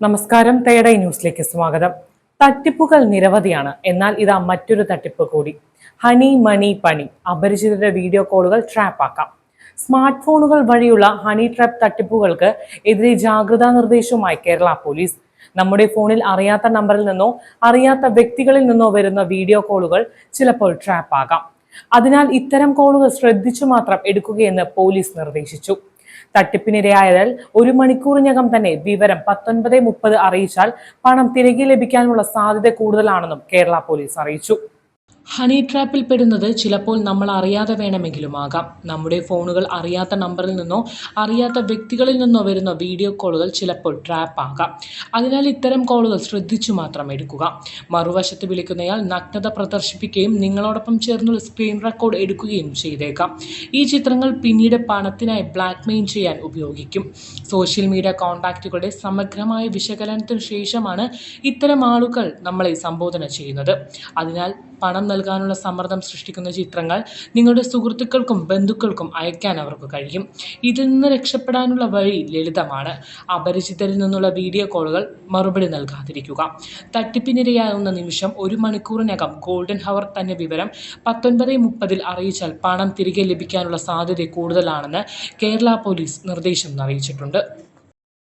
നമസ്കാരം തേടൈ ന്യൂസിലേക്ക് സ്വാഗതം. തട്ടിപ്പുകൾ നിരവധിയാണ്. എന്നാൽ ഇതാ മറ്റൊരു തട്ടിപ്പ് കൂടി. ഹണി മണി പണി. അപരിചിതരുടെ വീഡിയോ കോളുകൾ ട്രാപ്പ് ആക്കാം സ്മാർട്ട് ഫോണുകൾ വഴിയുള്ള ഹണി ട്രാപ്പ് തട്ടിപ്പുകൾക്ക് എതിരെ ജാഗ്രതാ നിർദ്ദേശവുമായി കേരള പോലീസ്. നമ്മുടെ ഫോണിൽ അറിയാത്ത നമ്പറിൽ നിന്നോ അറിയാത്ത വ്യക്തികളിൽ നിന്നോ വരുന്ന വീഡിയോ കോളുകൾ ചിലപ്പോൾ ട്രാപ്പ് ആകാം അതിനാൽ ഇത്തരം കോളുകൾ ശ്രദ്ധിച്ചു മാത്രം എടുക്കുകയെന്ന് പോലീസ് നിർദ്ദേശിച്ചു. തട്ടിപ്പിനിരയായാൽ ഒരു മണിക്കൂറിനകം തന്നെ വിവരം പത്തൊൻപത് മുപ്പത് അറിയിച്ചാൽ പണം തിരികെ ലഭിക്കാനുള്ള സാധ്യത കൂടുതലാണെന്നും കേരള പോലീസ് അറിയിച്ചു ഹണി ട്രാപ്പിൽ പെടുന്നത് ചിലപ്പോൾ നമ്മൾ അറിയാതെ വേണമെങ്കിലും ആകാം നമ്മുടെ ഫോണുകൾ അറിയാത്ത നമ്പറിൽ നിന്നോ അറിയാത്ത വ്യക്തികളിൽ നിന്നോ വരുന്ന വീഡിയോ കോളുകൾ ചിലപ്പോൾ ട്രാപ്പ് ആകാം. അതിനാൽ ഇത്തരം കോളുകൾ ശ്രദ്ധിച്ചു മാത്രം എടുക്കുക. മറുവശത്ത് വിളിക്കുന്നയാൾ നഗ്നത പ്രദർശിപ്പിക്കുകയും നിങ്ങളോടൊപ്പം ചേർന്നുള്ള സ്ക്രീൻ റെക്കോർഡ് എടുക്കുകയും ചെയ്തേക്കാം. ഈ ചിത്രങ്ങൾ പിന്നീട് പണത്തിനായി ബ്ലാക്ക്മെയിൽ ചെയ്യാൻ ഉപയോഗിക്കും. സോഷ്യൽ മീഡിയ കോൺടാക്റ്റുകളുടെ സമഗ്രമായ വിശകലനത്തിന് ശേഷമാണ് ഇത്തരം ആളുകൾ നമ്മളെ സംബോധന ചെയ്യുന്നത്. അതിനാൽ പണം നൽകാനുള്ള സമ്മർദ്ദം സൃഷ്ടിക്കുന്ന ചിത്രങ്ങൾ നിങ്ങളുടെ സുഹൃത്തുക്കൾക്കും ബന്ധുക്കൾക്കും അയക്കാൻ അവർക്ക് കഴിയും. ഇതിൽ നിന്ന് രക്ഷപ്പെടാനുള്ള വഴി ലളിതമാണ്. അപരിചിതരിൽ നിന്നുള്ള വീഡിയോ കോളുകൾ മറുപടി നൽകാതിരിക്കുക. തട്ടിപ്പിനിരയാകുന്ന നിമിഷം ഒരു മണിക്കൂറിനകം ഗോൾഡൻ ഹവർ തന്നെ വിവരം പത്തൊൻപത് മുപ്പതിൽ അറിയിച്ചാൽ പണം തിരികെ ലഭിക്കാനുള്ള സാധ്യത കൂടുതലാണെന്ന് കേരള പോലീസ് നിർദ്ദേശം അറിയിച്ചിട്ടുണ്ട്.